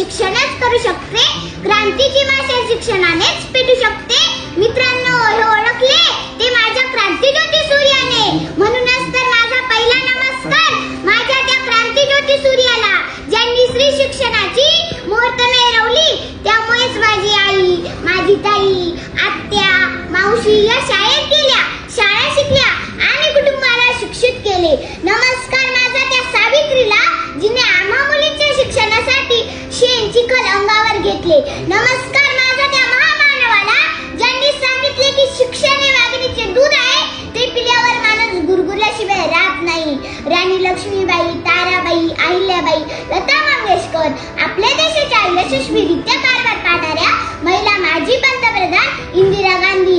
शिक्षणच करू शकते. क्रांतीची भाषा शिक्षणानेच पेटू शकते. मित्रांनो हे ओळखले? ते माझ्या क्रांतीज्योती सूर्याने. म्हणूनच तर माझा पहिला नमस्कार माझ्या त्या क्रांतीज्योती सूर्याला ज्यांनी स्त्री शिक्षणाची मुहूर्त मिळवली. त्यामुळेच माझी आई माझी ताई आत्या मावशी या शाळेत गेल्या. शाळा शिकल्या आणि कुटुंबाला शिक्षित केले. नमस्कार. शिखर अंगावर घेतले. नमस्कार माझा त्या महामानवाला. ज्यांनी सांगितले की शिक्षण हे वाघिणीचे दूध आहे ते पिल्यावर माणूस गुरगुरल्याशिवाय राहत नाही. राणी लक्ष्मीबाई ताराबाई अहिल्याबाई लता मंगेशकर आपल्या देशाच्या यशस्वीरित्या कारभार पाहणाऱ्या महिला माजी पंतप्रधान इंदिरा गांधी.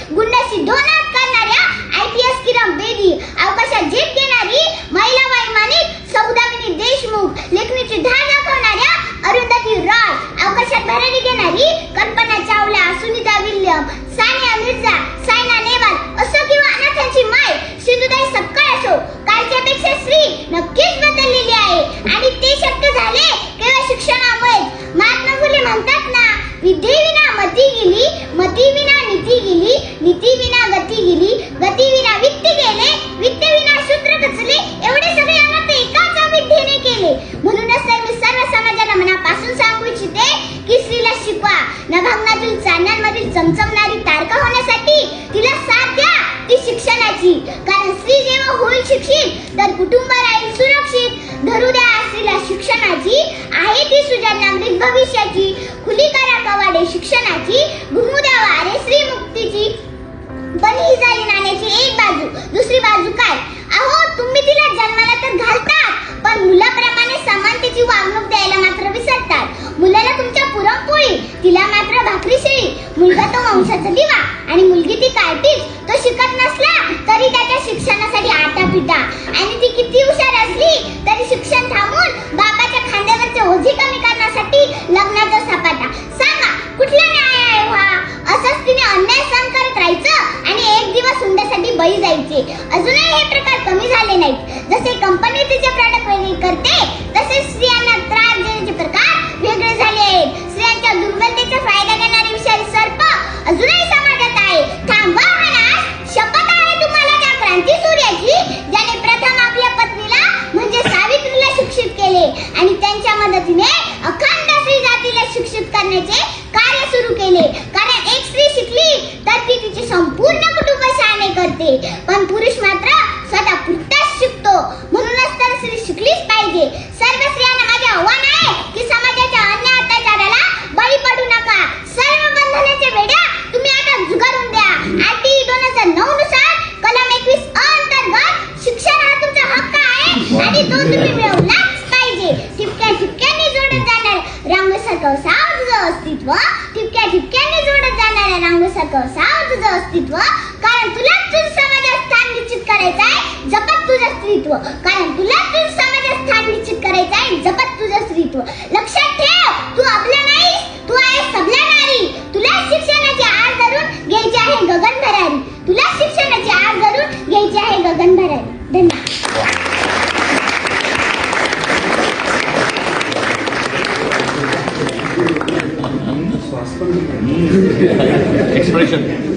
ज्योती दोनात करणाऱ्या I P S Kiran Bedi अवकाशात झेप घेणारी महिला वैमानिक सौदामिनी देशमुख लेखणीची धार शिकवा नभांगणातील चांदण्यांमधील चमचमणारी तारका होण्यासाठी तिला साथ द्या ती शिक्षणाची. कारण स्त्री जेव्हा होईल शिक्षित तर कुटुंब राहील सुरक्षित. धरू द्या स्त्रीला शिक्षणाची आहे ती सुजाण नागरिक भविष्याची. खुली करा कवाडे शिक्षणाची घुमू द्या वारे स्त्री मुक्तीची. पण ही झाली नाण्याची एक बाजू दुसरी बाजू काय? अहो तुम्ही तिला जन्माला तर घालतात पण मुलाप्रमाणे समानतेची वागणूक द्यायला मात्र विसरतात. मुलाला तुमच्या पुरणपोळी हुंड्यासाठी बळी जायचे. अजूनही हे प्रकार कमी झाले नाहीत. जसे कंपनी तिचे प्रॉडक्ट वेगळे करते तसेच स्त्रियांना त्रास देण्याचे प्रकार वेगळे झाले आहेत. स्त्रियांच्या दुर्बलतेचा फायदा घेणारे विषारी सर्प अजूनही समाजात आहे. थांबवा हा नाश शपथ आहे तुम्हाला त्या क्रांती सूर्याची ज्याने प्रथम आपल्या पत्नीला म्हणजे सावित्रीला शिक्षित केले आणि त्यांच्या मदतीने अखंड स्त्री जातीला शिक्षित करण्याचे कार्य सुरू केले. कारण एक स्त्री शिकली तर ती तिचे संपूर्ण कुटुंब असते पण पुरुष मात्र स्वतः पुरताच शिकतो. म्हणूनच तर स्त्री शिकलीच पाहिजे. सर्व स्त्रियांना माझे आव्हान आहे की समाजाच्या अन्य अत्याचाराला बळी पडू नका. सर्व बंधनाचे वेड्या तुम्ही आता झुगारून द्या. आरटी दोन हजार नऊ नुसार कलम एकवीस अंतर्गत शिक्षण हा तुमचा हक्क आहे आणि तो तुम्ही मिळवलाच पाहिजे. ठिपक्या ठिपक्यांनी जोडत जाणार रांगोसारखं साव तुझं अस्तित्व. ठिपक्या ठिपक्यांनी जोडत जाणाऱ्या रांगोसारखं साव तुझं अस्तित्व कारण तुलाच तुझं समाजात स्थान निश्चित करायचं आहे जपत तुझं स्त्रीत्व कारण तुला तू समाजात स्थान निश्चित करायचं आहे जपत तुझं स्त्रीत्व. लक्षात ठेव तू आपला नाही तू आहे सबला नारी. तुला शिक्षणाची आड धरून घ्यायची आहे गगन भरारी तुला शिक्षणाची आड धरून घ्यायची आहे गगन भरारी धन्यवाद. Expression.